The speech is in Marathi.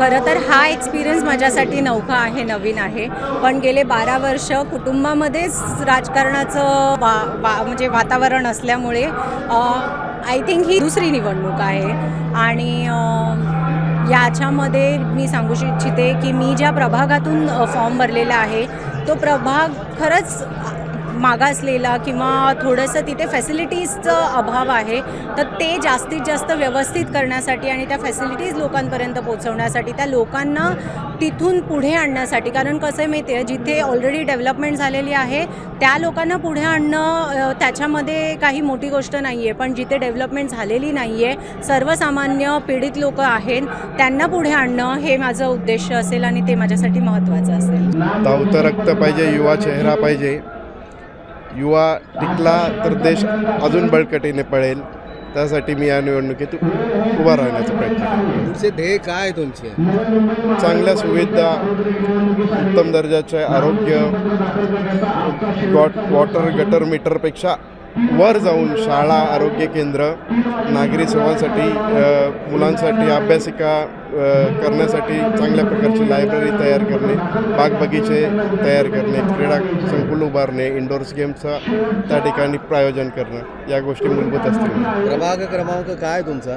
खरं तर हा एक्सपिरियन्स माझ्यासाठी नौका आहे नवीन आहे. पण गेले बारा वर्ष कुटुंबामध्येच राजकारणाचं वा वा म्हणजे वातावरण असल्यामुळे आय थिंक ही दुसरी निवडणूक आहे. आणि याच्यामध्ये मी सांगू इच्छिते की मी ज्या प्रभागातून फॉर्म भरलेला आहे तो प्रभाग खरंच मागासलेला किंवा थोडंसं तिथे फॅसिलिटीजचं अभाव आहे तर ते जास्तीत जास्त व्यवस्थित करण्यासाठी आणि त्या फॅसिलिटीज लोकांपर्यंत पोहोचवण्यासाठी त्या लोकांना तिथून पुढे आणण्यासाठी कारण कसं आहे माहिती आहे जिथे ऑलरेडी डेव्हलपमेंट झालेली आहे त्या लोकांना पुढे आणणं त्याच्यामध्ये काही मोठी गोष्ट नाही आहे पण जिथे डेव्हलपमेंट झालेली नाही आहे सर्वसामान्य पीडित लोक आहेत त्यांना पुढे आणणं हे माझं उद्देश असेल आणि ते माझ्यासाठी महत्त्वाचं असेल. धावतं रक्त पाहिजे युवा चेहरा पाहिजे. युवा टिकला तर देश अजून बळकटीने पळेल. त्यासाठी मी या निवडणुकीत उभा राहण्याचा प्रयत्न पुढचे ध्येय काय आहे तुमचे? चांगल्या सुविधा उत्तम दर्जाचे आरोग्य गॉट वॉटर गटर मीटरपेक्षा वर जाऊन शाळा आरोग्य केंद्र नागरी सेवांसाठी मुलांसाठी अभ्यासिका करण्यासाठी चांगल्या प्रकारची लायब्ररी तयार करणे बागबगीचे तयार करणे क्रीडा संकुल उभारणे इंडोर्स गेमचं त्या ठिकाणी प्रायोजन करणं या गोष्टी मूलभूत असतील. प्रभाग क्रमांक काय तुमचा?